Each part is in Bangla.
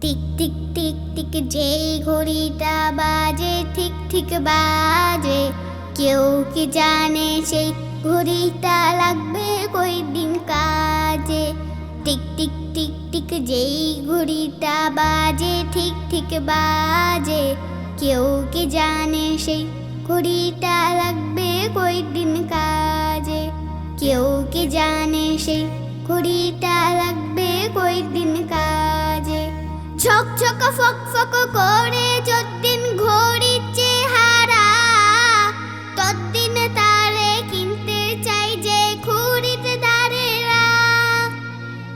টিক টিক টিক টিক, যেই ঘড়িটা বাজে, ঠিক ঠিক বাজে। কেউ কি জানে সেই ঘড়িটা লাগবে কই দিন কাজে? টিক টিক টিক টিক, যেই ঘড়িটা বাজে, ঠিক ঠিক বাজে। কেউ কি জানে সেই ঘড়িটা লাগবে কই দিন কাজে? কেউ কি জানে সেই ঘড়িটা লাগবে কই দিন কাজে? ঝক ঝক ফক ফক করে যদ্দিন ঘড়ির চেহারা তদ্দিন তারে কিনতে চাই যে খরিদদারেরা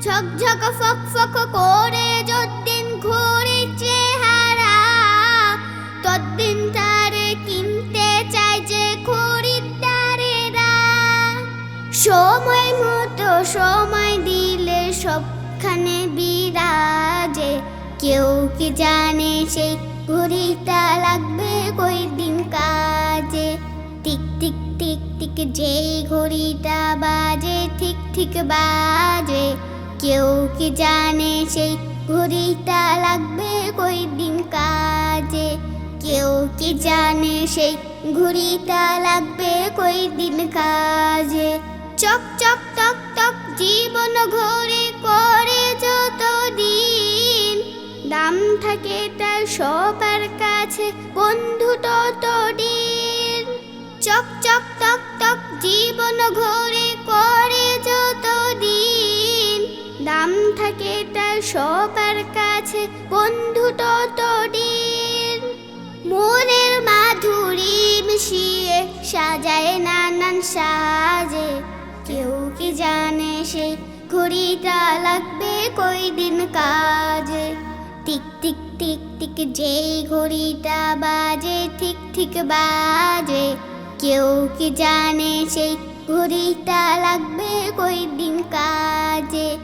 ঝক ঝক, ফক ফক করে যদ্দিন ঘড়ির চেহারা তদ্দিন তারে কিনতে চাই যে খরিদদারেরা সময় মতো সময় দিলে সবখানে বিরাজে কেউ কি জানে সেই ঘড়িটা লাগবে কই দিন কাজে? টিক টিক টিক টিক, যেই ঘড়িটা বাজে, ঠিক ঠিক বাজে। কেউ কি জানে সেই ঘড়িটা লাগবে কই দিন কাজে? কেউ কি জানে সেই ঘড়িটা লাগবে কই দিন কাজে? চক চক, টক টক, জীবন ঘরে থাকে তার সবার কাছে। বন্ধু তত দিন চক চক টক টক জীবন ঘরে করে যত দিন দাম থাকে তার সবার কাছে, বন্ধু তত দিন মনের মাধুরী মিশিয়ে সাজায় নানান সাজে। কেউ কি জানে সেই ঘড়িটা লাগবে কই দিন কাজে? টিক টিক টিক টিক, যেই ঘড়িটা বাজে, ঠিক ঠিক বাজে। কেউ কি জানে সেই ঘড়িটা লাগবে কই দিন কাজে?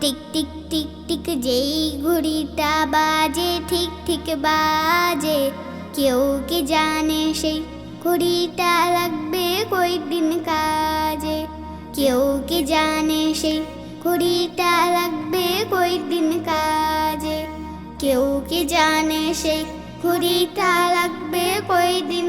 টিক টিক টিক টিক, যেই ঘড়িটা বাজে, ঠিক ঠিক বাজে। কেউ কি জানে সেই ঘড়িটা লাগবে কই দিন কাজে? কেউ কি জানে সেই ঘড়িটা লাগবে কই দিন কাজে? কেউ কি জানে সেই ঘড়িটা লাগবে কই দিন